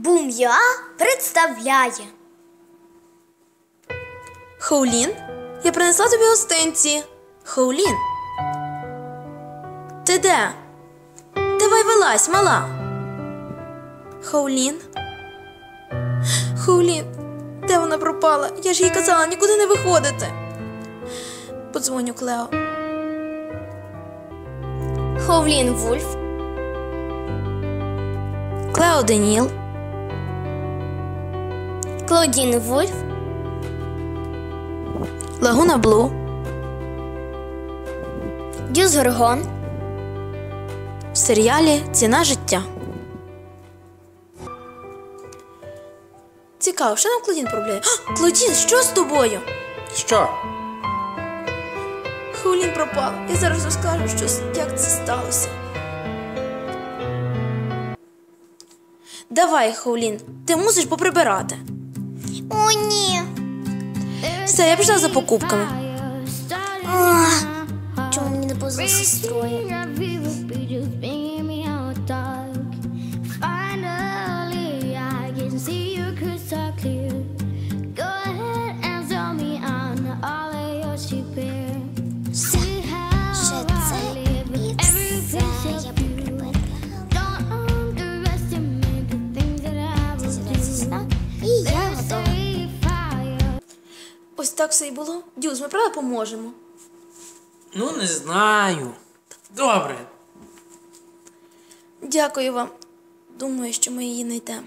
Бум'я представляє. Хоулін, я принесла тобі гостинці. Хоулін. Ти де? Давай вилазь, мала. Хоулін. Хоулін, де вона пропала? Я ж їй казала нікуди не виходити. Подзвоню Клео. Ховлін Вульф, Клео Деніл. Клодін Вульф, Лагуна Блу. Дюс Горгон, В серіалі Ціна життя. Цікаво, що нам Клодін проблює? А, Клодін, що з тобою? Що? Хоулін пропала. Я зараз розкажу, що, як це сталося. Давай, Хоулін, ти мусиш поприбирати. О, ні. Все, я пішла за покупками. Чому мені не поза сестрою? Так все і було. Дюз, ми правда поможемо. Ну, не знаю. Добре. Дякую вам. Думаю, що ми її знайдемо.